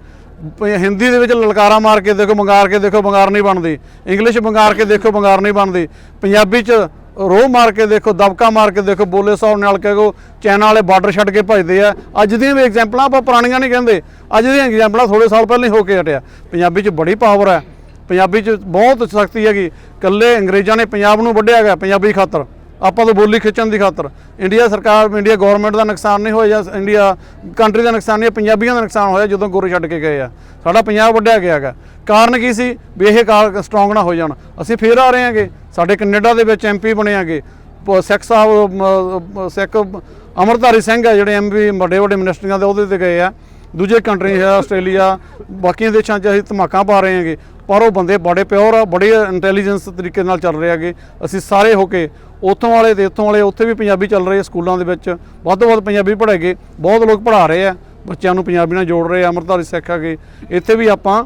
ਹਿੰਦੀ ਦੇ ਵਿੱਚ ਲਲਕਾਰਾ ਮਾਰ ਕੇ ਦੇਖੋ, ਬੰਗਾਰ ਕੇ ਦੇਖੋ, ਬੰਗਾਰ ਨਹੀਂ ਬਣਦੀ। ਇੰਗਲਿਸ਼ ਬੰਗਾਰ ਕੇ ਦੇਖੋ, ਬੰਗਾਰ ਨਹੀਂ ਬਣਦੀ। ਪੰਜਾਬੀ 'ਚ ਰੋਹ ਮਾਰ ਕੇ ਦੇਖੋ, ਦਬਕਾ ਮਾਰ ਕੇ ਦੇਖੋ, ਬੋਲੇ ਸਾਹਿਬ ਨਾਲ ਕਹੋ ਚਾਈਨਾ ਵਾਲੇ ਬਾਰਡਰ ਛੱਡ ਕੇ ਭਜਦੇ ਆ। ਅੱਜ ਦੀਆਂ ਵੀ ਐਗਜ਼ਾਮਪਲਾਂ ਆਪਾਂ ਪੁਰਾਣੀਆਂ ਨਹੀਂ ਕਹਿੰਦੇ। ਅੱਜ ਦੀਆਂ ਐਗਜ਼ਾਮਪਲਾਂ ਥੋੜੇ ਸਾਲ ਪਹਿਲਾਂ ਹੀ ਹੋ ਕੇ ਹਟਿਆ। ਪੰਜਾਬੀ 'ਚ ਬੜੀ ਪਾਵਰ ਹੈ ਪੰਜਾਬੀ 'ਚ ਬਹੁਤ ਸ਼ਕਤੀ ਹੈਗੀ। ਕੱਲੇ ਅੰਗਰੇਜ਼ਾਂ ਨੇ ਪੰਜਾਬ ਨੂੰ ਵੱਢਿਆ ਗਿਆ, ਪੰਜਾਬੀ ਖਾਤਰ। ਆਪਾਂ ਤੋਂ ਬੋਲੀ ਖਿੱਚਣ ਦੀ ਖਾਤਰ। ਇੰਡੀਆ ਸਰਕਾਰ, ਇੰਡੀਆ ਗਵਰਨਮੈਂਟ ਦਾ ਨੁਕਸਾਨ ਨਹੀਂ ਹੋਇਆ ਜਾਂ ਇੰਡੀਆ ਕੰਟਰੀ ਦਾ ਨੁਕਸਾਨ ਨਹੀਂ ਪੰਜਾਬੀਆਂ ਦਾ ਨੁਕਸਾਨ ਹੋਇਆ ਜਦੋਂ ਗੋਰੇ ਛੱਡ ਕੇ ਗਏ ਆ। ਸਾਡਾ ਪੰਜਾਬ ਵੱਢਿਆ ਗਿਆ ਹੈਗਾ। ਕਾਰਨ ਕੀ ਸੀ? ਵੀ ਇਹ ਕਾਰ ਸਟਰੋਂਗ ਨਾ ਹੋ ਜਾਣ। ਅਸੀਂ ਫੇਰ ਆ ਰਹੇ ਹਾਂਗੇ। ਸਾਡੇ ਕੈਨੇਡਾ ਦੇ ਵਿੱਚ ਐਮਪੀ ਬਣੇ ਹੈਗੇ। ਪ- ਸਿੱਖ ਸਾਹਿਬ ਸਿੱਖ ਅਮਰਧਾਰੀ ਸਿੰਘ ਆ ਜਿਹੜੇ ਐਮਪੀ ਵੱਡੇ ਵੱਡੇ ਮਿਨਿਸਟਰੀਆਂ ਦੇ ਉਹਦੇ ਤੇ ਗਏ ਆ। ਦੂਜੇ ਕੰਟਰੀ ਹੈ, ਆਸਟ੍ਰੇਲੀਆ, ਬਾਕੀਆਂ ਦੇਸ਼ਾਂ 'ਚ ਅਸੀਂ ਧਮਾਕਾਂ ਪਾ ਰਹੇ ਹਾਂਗੇ। ਪਰ ਉਹ ਬੰਦੇ ਬੜੇ ਪਿਓਰ ਆ, ਬੜੇ ਇੰਟੈਲੀਜੈਂਸ ਤਰੀਕੇ ਨਾਲ ਚੱਲ ਰਹੇ ਹੈਗੇ। ਅਸੀਂ ਸਾਰੇ ਹੋ ਕੇ ਉੱਥੋਂ ਵਾਲੇ ਤੇ ਇੱਥੋਂ ਵਾਲੇ, ਉੱਥੇ ਵੀ ਪੰਜਾਬੀ ਚੱਲ ਰਹੇ ਸਕੂਲਾਂ ਦੇ ਵਿੱਚ। ਵੱਧ ਤੋਂ ਵੱਧ ਪੰਜਾਬੀ ਪੜ੍ਹਾਏਗੇ ਬਹੁਤ ਲੋਕ ਪੜ੍ਹਾ ਰਹੇ ਆ। ਬੱਚਿਆਂ ਨੂੰ ਪੰਜਾਬੀ ਨਾਲ ਜੋੜ ਰਹੇ ਆ ਅਮਰਧਾਰੀ ਸਿੱਖ ਹੈਗੇ। ਇੱਥੇ ਵੀ ਆਪਾਂ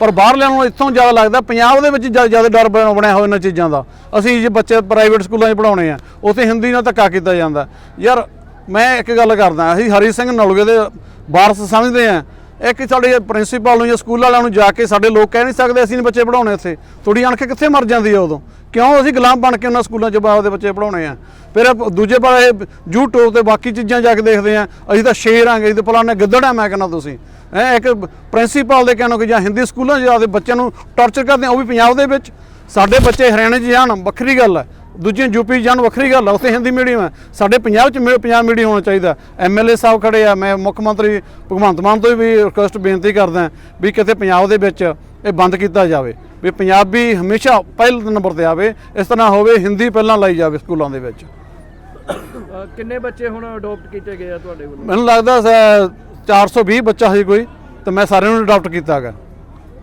ਪਰ ਬਾਹਰਲਿਆਂ ਨੂੰ ਇੱਥੋਂ ਜ਼ਿਆਦਾ ਲੱਗਦਾ, ਪੰਜਾਬ ਦੇ ਵਿੱਚ ਜ਼ਿਆਦਾ ਜ਼ਿਆਦਾ ਡਰ ਬਣ- ਬਣਿਆ ਹੋਇਆ ਇਹਨਾਂ ਚੀਜ਼ਾਂ ਦਾ। ਅਸੀਂ ਜੇ ਬੱਚੇ ਪ੍ਰਾਈਵੇਟ ਸਕੂਲਾਂ 'ਚ ਪੜਾਉਣੇ ਆ, ਉੱਥੇ ਹਿੰਦੀ ਨਾਲ ਧੱਕਾ ਕੀਤਾ ਜਾਂਦਾ। ਯਾਰ, ਮੈਂ ਇੱਕ ਗੱਲ ਕਰਦਾ, ਅਸੀਂ ਹਰੀ ਸਿੰਘ ਨਲੂਗੇ ਦੇ ਵਾਰਸ ਸਮਝਦੇ ਆ। ਇੱਕ ਸਾਡੇ ਪ੍ਰਿੰਸੀਪਲ ਨੂੰ ਜਾਂ ਸਕੂਲ ਵਾਲਿਆਂ ਨੂੰ ਜਾ ਕੇ ਸਾਡੇ ਲੋਕ ਕਹਿ ਨਹੀਂ ਸਕਦੇ ਅਸੀਂ ਨਹੀਂ ਬੱਚੇ ਪੜਾਉਣੇ ਇੱਥੇ। ਤੁਹਾਡੀ ਅਣਖ ਕਿੱਥੇ ਮਰ ਜਾਂਦੀ ਹੈ ਉਦੋਂ? ਕਿਉਂ ਅਸੀਂ ਗੁਲਾਮ ਬਣ ਕੇ ਉਹਨਾਂ ਸਕੂਲਾਂ 'ਚ ਬਾਪ ਦੇ ਬੱਚੇ ਪੜਾਉਣੇ ਆ? ਫਿਰ ਦੂਜੇ ਪਾਸੇ YouTube ਤੇ ਬਾਕੀ ਚੀਜ਼ਾਂ ਜਾ ਕੇ ਦੇਖਦੇ ਆ। ਅਸੀਂ ਤਾਂ ਸ਼ੇਰ ਆਂਗੇ ਅਸੀਂ ਤਾਂ ਫਲਾਣੇ ਗਿੱਦੜ ਆ ਮੈਂ ਕਹਿੰਦਾ ਤੁਸੀਂ। ਹੈ, ਇੱਕ ਪ੍ਰਿੰਸੀਪਲ ਦੇ ਕਹਿਣੋ ਕਿ ਜਾਂ ਹਿੰਦੀ ਸਕੂਲਾਂ 'ਚ ਜਾਂਦੇ ਬੱਚਿਆਂ ਨੂੰ ਟਾਰਚਰ ਕਰਦੇ ਆ, ਉਹ ਵੀ ਪੰਜਾਬ ਦੇ ਵਿੱਚ। ਸਾਡੇ ਬੱਚੇ ਹਰਿਆਣੇ 'ਚ ਜਾਣ, ਵੱਖਰੀ ਗੱਲ ਹੈ ਦੂਜੇ ਯੂਪੀ ਜਾਣ ਵੱਖਰੀ ਗੱਲ ਹੈ ਉੱਥੇ ਹਿੰਦੀ ਮੀਡੀਅਮ ਹੈ ਸਾਡੇ ਪੰਜਾਬ 'ਚ ਮੀ- ਪੰਜਾਬ ਮੀਡੀਅਮ ਹੋਣਾ ਚਾਹੀਦਾ। ਐਮਐਲਏ ਸਾਹਿਬ ਖੜੇ ਆ ਮੈਂ ਮੁੱਖ ਮੰਤਰੀ ਭਗਵੰਤ ਮਾਨ ਤੋਂ ਵੀ ਰਿਕੁਐਸਟ ਬੇਨਤੀ ਕਰਦਾ ਵੀ ਕਿਤੇ ਪੰਜਾਬ ਦੇ ਵਿੱਚ ਇਹ ਬੰਦ ਕੀਤਾ ਜਾਵੇ। ਵੀ ਪੰਜਾਬੀ ਹਮੇਸ਼ਾ ਪਹਿਲੇ ਨੰਬਰ ਤੇ ਆਵੇ ਇਸ ਤਰ੍ਹਾਂ ਹੋਵੇ ਹਿੰਦੀ ਪਹਿਲਾਂ ਲਾਈ ਜਾਵੇ ਸਕੂਲਾਂ ਦੇ ਵਿੱਚ। ਕਿੰਨੇ ਬੱਚੇ ਹੁਣ ਅਡਾਪਟ ਕੀਤੇ ਗਏ ਆ ਤੁਹਾਡੇ ਵੱਲੋਂ? ਮੈਨੂੰ ਲੱਗਦਾ ਸ- 420 ਬੱਚਾ ਸੀ ਕੋਈ ਤੇ ਮੈਂ ਸਾਰਿਆਂ ਨੂੰ ਅਡਾਪਟ ਕੀਤਾ ਹੈਗਾ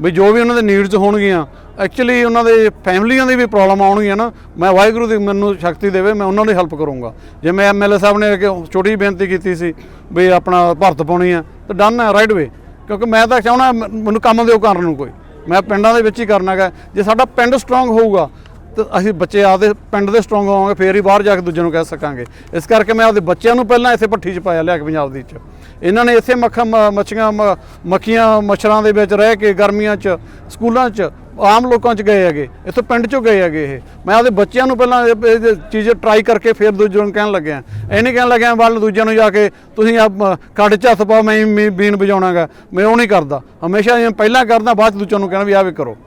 ਵੀ ਜੋ ਵੀ ਉਹਨਾਂ ਦੇ ਨੀਡਸ ਹੋਣਗੀਆਂ ਐਕਚੁਅਲੀ ਉਹਨਾਂ ਦੇ ਫੈਮਲੀਆਂ ਦੀ ਵੀ ਪ੍ਰੋਬਲਮ ਆਉਣਗੀਆਂ ਨਾ। ਮੈਂ ਵਾਹਿਗੁਰੂ ਦੀ ਮੈਨੂੰ ਸ਼ਕਤੀ ਦੇਵੇ, ਮੈਂ ਉਹਨਾਂ ਦੀ ਹੈਲਪ ਕਰੂੰਗਾ। ਜੇ ਮੈਂ ਐਮਐਲਏ ਸਾਹਿਬ ਨੇ ਅੱਗੇ ਛੋਟੀ ਬੇਨਤੀ ਕੀਤੀ ਸੀ ਵੀ ਆਪਣਾ ਭਰਤ ਪਾਉਣੀ ਆ ਤਾਂ ਡਨ ਹੈ ਰਾਈਟ ਵੇ ਕਿਉਂਕਿ ਮੈਂ ਤਾਂ ਚਾਹਣਾ ਮੈਨੂੰ ਕੰਮ ਦਿਓ ਕਰਨ ਨੂੰ ਕੋਈ। ਮੈਂ ਪਿੰਡਾਂ ਦੇ ਵਿੱਚ ਹੀ ਕਰਨਾ ਹੈਗਾ। ਜੇ ਸਾਡਾ ਪਿੰਡ ਸਟਰੋਂਗ ਹੋਊਗਾ, ਤਾਂ ਅਸੀਂ ਬੱਚੇ ਆਪਦੇ ਪਿੰਡ ਦੇ ਸਟਰੋਂਗ ਹੋਵਾਂਗੇ, ਫੇਰ ਹੀ ਬਾਹਰ ਜਾ ਕੇ ਦੂਜਿਆਂ ਨੂੰ ਕਹਿ ਸਕਾਂਗੇ। ਇਸ ਕਰਕੇ ਮੈਂ ਆਪਦੇ ਬੱਚਿਆਂ ਨੂੰ ਪਹਿਲਾਂ ਇੱਥੇ ਭੱਠੀ 'ਚ ਪਾਇਆ, ਲਿਆ ਕੇ ਪੰਜਾਬ ਦੀ 'ਚ। ਇਹਨਾਂ ਨੇ ਇੱਥੇ ਮੱਖਾਂ ਮੱਛੀਆਂ, ਮ- ਮੱਖੀਆਂ, ਮੱਛਰਾਂ ਦੇ ਵਿੱਚ ਰਹਿ ਕੇ ਗਰਮੀਆਂ 'ਚ, ਸਕੂਲਾਂ 'ਚ ਆਮ ਲੋਕਾਂ 'ਚ ਗਏ ਹੈਗੇ, ਇੱਥੋਂ ਪਿੰਡ 'ਚੋਂ ਗਏ ਹੈਗੇ ਇਹ। ਮੈਂ ਆਪਦੇ ਬੱਚਿਆਂ ਨੂੰ ਪਹਿਲਾਂ ਇਹ ਚੀਜ਼ ਟਰਾਈ ਕਰਕੇ ਫਿਰ ਦੂਜਿਆਂ ਨੂੰ ਕਹਿਣ ਲੱਗਿਆ। ਇਹ ਨਹੀਂ ਕਹਿਣ ਲੱਗਿਆ, ਵੱਲ ਦੂਜਿਆਂ ਨੂੰ ਜਾ ਕੇ ਤੁਸੀਂ ਆ ਕੱਢ 'ਚ ਹੱਥ ਪਾਓ, ਮੈਂ ਵੀ ਬੀਨ ਵਜਾਉਣਾਗਾ। ਮੈਂ ਉਹ ਨਹੀਂ ਕਰਦਾ। ਹਮੇਸ਼ਾ ਜਿਵੇਂ ਪਹਿਲਾਂ ਕਰਦਾ, ਬਾਅਦ 'ਚ ਦੂਜਿਆਂ ਨੂੰ ਕਹਿਣਾ ਵੀ ਆ ਵੀ ਕਰੋ।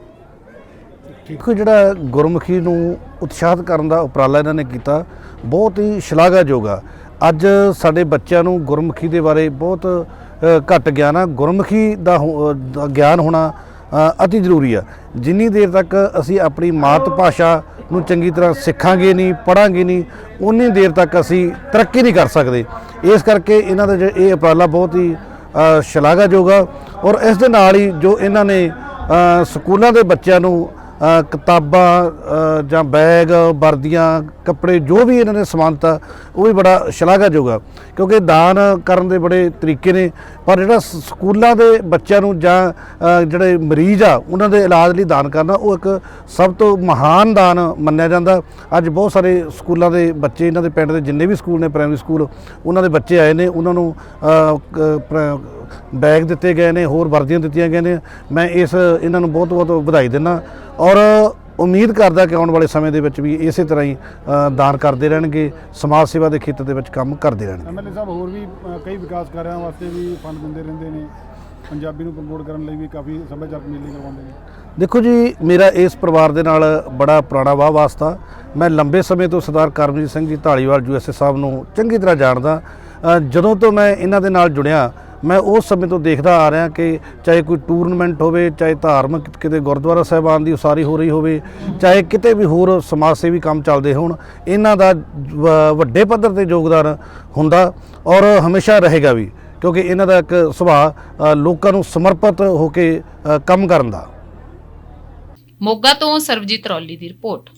ਦੇਖੋ ਜਿਹੜਾ ਗੁਰਮੁਖੀ ਨੂੰ ਉਤਸ਼ਾਹਿਤ ਕਰਨ ਦਾ ਉਪਰਾਲਾ ਇਹਨਾਂ ਨੇ ਕੀਤਾ, ਬਹੁਤ ਹੀ ਸ਼ਲਾਘਾਯੋਗ ਆ। ਅੱਜ ਸਾਡੇ ਬੱਚਿਆਂ ਨੂੰ ਗੁਰਮੁਖੀ ਦੇ ਬਾਰੇ ਬਹੁਤ ਘੱਟ ਗਿਆਨ ਆ। ਗੁਰਮੁਖੀ ਦਾ ਹੋ- ਗਿਆਨ ਹੋਣਾ ਅਤੀ ਜ਼ਰੂਰੀ ਆ। ਜਿੰਨੀ ਦੇਰ ਤੱਕ ਅਸੀਂ ਆਪਣੀ ਮਾਤ ਭਾਸ਼ਾ ਨੂੰ ਚੰਗੀ ਤਰ੍ਹਾਂ ਸਿੱਖਾਂਗੇ ਨਹੀਂ ਪੜਾਂਗੇ ਨਹੀਂ ਉਨੀ ਦੇਰ ਤੱਕ ਅਸੀਂ ਤਰੱਕੀ ਨਹੀਂ ਕਰ ਸਕਦੇ। ਇਸ ਕਰਕੇ ਇਹਨਾਂ ਦਾ ਜਿਹੜਾ ਇਹ ਉਪਰਾਲਾ ਬਹੁਤ ਹੀ ਸ਼ਲਾਘਾਯੋਗ ਆ ਔਰ ਇਸ ਦੇ ਨਾਲ ਹੀ ਜੋ ਇਹਨਾਂ ਨੇ ਸਕੂਲਾਂ ਦੇ ਬੱਚਿਆਂ ਨੂੰ ਕਿਤਾਬਾਂ ਜਾਂ ਬੈਗ, ਵਰਦੀਆਂ, ਕੱਪੜੇ, ਜੋ ਵੀ ਇਹਨਾਂ ਨੇ ਸਮਾਨਤਾ ਉਹ ਵੀ ਬੜਾ ਸ਼ਲਾਘਾਯੋਗ ਆ। ਕਿਉਂਕਿ ਦਾਨ ਕਰਨ ਦੇ ਬੜੇ ਤਰੀਕੇ ਨੇ, ਪਰ ਜਿਹੜਾ ਸਕੂਲਾਂ ਦੇ ਬੱਚਿਆਂ ਨੂੰ ਜਾਂ ਜਿਹੜੇ ਮਰੀਜ਼ ਆ, ਉਹਨਾਂ ਦੇ ਇਲਾਜ ਲਈ ਦਾਨ ਕਰਨਾ, ਉਹ ਇੱਕ ਸਭ ਤੋਂ ਮਹਾਨ ਦਾਨ ਮੰਨਿਆ ਜਾਂਦਾ। ਅੱਜ ਬਹੁਤ ਸਾਰੇ ਸਕੂਲਾਂ ਦੇ ਬੱਚੇ, ਇਹਨਾਂ ਦੇ ਪਿੰਡ ਦੇ ਜਿੰਨੇ ਵੀ ਸਕੂਲ ਨੇ ਪ੍ਰਾਇਮਰੀ ਸਕੂਲ ਉਹਨਾਂ ਦੇ ਬੱਚੇ ਆਏ ਨੇ, ਉਹਨਾਂ ਨੂੰ ਬੈਗ ਦਿੱਤੇ ਗਏ ਨੇ ਹੋਰ ਵਰਦੀਆਂ ਦਿੱਤੀਆਂ ਗਈਆਂ ਨੇ। ਮੈਂ ਇਸ ਇਹਨਾਂ ਨੂੰ ਬਹੁਤ ਬਹੁਤ ਵਧਾਈ ਦਿੰਦਾ। ਔਰ ਉਮੀਦ ਕਰਦਾ ਕਿ ਆਉਣ ਵਾਲੇ ਸਮੇਂ ਦੇ ਵਿੱਚ ਵੀ ਇਸੇ ਤਰ੍ਹਾਂ ਹੀ ਦਾਨ ਕਰਦੇ ਰਹਿਣਗੇ ਸਮਾਜ ਸੇਵਾ ਦੇ ਖੇਤਰ ਦੇ ਵਿੱਚ ਕੰਮ ਕਰਦੇ ਰਹਿਣਗੇ। ਐਮਐਲਏ ਸਾਹਿਬ ਹੋਰ ਵੀ ਕਈ ਵਿਕਾਸ ਕਾਰਿਆਂ ਵਾਸਤੇ ਵੀ ਫੰਡ ਦਿੰਦੇ ਰਹਿੰਦੇ ਨੇ। ਪੰਜਾਬੀ ਨੂੰ ਪ੍ਰਮੋਟ ਕਰਨ ਲਈ ਵੀ ਕਾਫੀ ਸੱਭਿਆਚਾਰਕ ਮੇਲੇ ਕਰਵਾਉਂਦੇ ਨੇ। ਦੇਖੋ ਜੀ ਮੇਰਾ ਇਸ ਪਰਿਵਾਰ ਦੇ ਨਾਲ ਬੜਾ ਪੁਰਾਣਾ ਵਾਹ ਵਾਸਤਾ। ਮੈਂ ਲੰਬੇ ਸਮੇਂ ਤੋਂ ਸਰਦਾਰ ਕਰਮਜੀਤ ਸਿੰਘ ਜੀ ਢਾਲੀਵਾਲ ਯੂਐਸਏ ਸਾਹਿਬ ਨੂੰ ਚੰਗੀ ਤਰ੍ਹਾਂ ਜਾਣਦਾ। ਜਦੋਂ ਤੋਂ ਮੈਂ ਇਹਨਾਂ ਦੇ ਨਾਲ ਜੁੜਿਆ ਮੈਂ ਉਸ ਸਮੇਂ ਤੋਂ ਦੇਖਦਾ ਆ ਰਿਹਾ ਕਿ ਚਾਹੇ ਕੋਈ ਟੂਰਨਾਮੈਂਟ ਹੋਵੇ, ਚਾਹੇ ਧਾਰਮਿਕ ਕਿਤੇ ਗੁਰਦੁਆਰਾ ਸਾਹਿਬਾਨ ਦੀ ਉਸਾਰੀ ਹੋ ਰਹੀ ਹੋਵੇ, ਚਾਹੇ ਕਿਤੇ ਵੀ ਹੋਰ ਸਮਾਜ ਸੇਵੀ ਕੰਮ ਚੱਲਦੇ ਹੋਣ, ਇਹਨਾਂ ਦਾ ਵ- ਵੱਡੇ ਪੱਧਰ ਤੇ ਯੋਗਦਾਨ ਹੁੰਦਾ ਔਰ ਹਮੇਸ਼ਾ ਰਹੇਗਾ ਵੀ, ਕਿਉਂਕਿ ਇਹਨਾਂ ਦਾ ਇੱਕ ਸੁਭਾਅ ਲੋਕਾਂ ਨੂੰ ਸਮਰਪਿਤ ਹੋ ਕੇ ਕੰਮ ਕਰਨ ਦਾ। ਮੋਗਾ ਤੋਂ ਸਰਬਜੀਤ ਰੌਲੀ ਦੀ ਰਿਪੋਰਟ।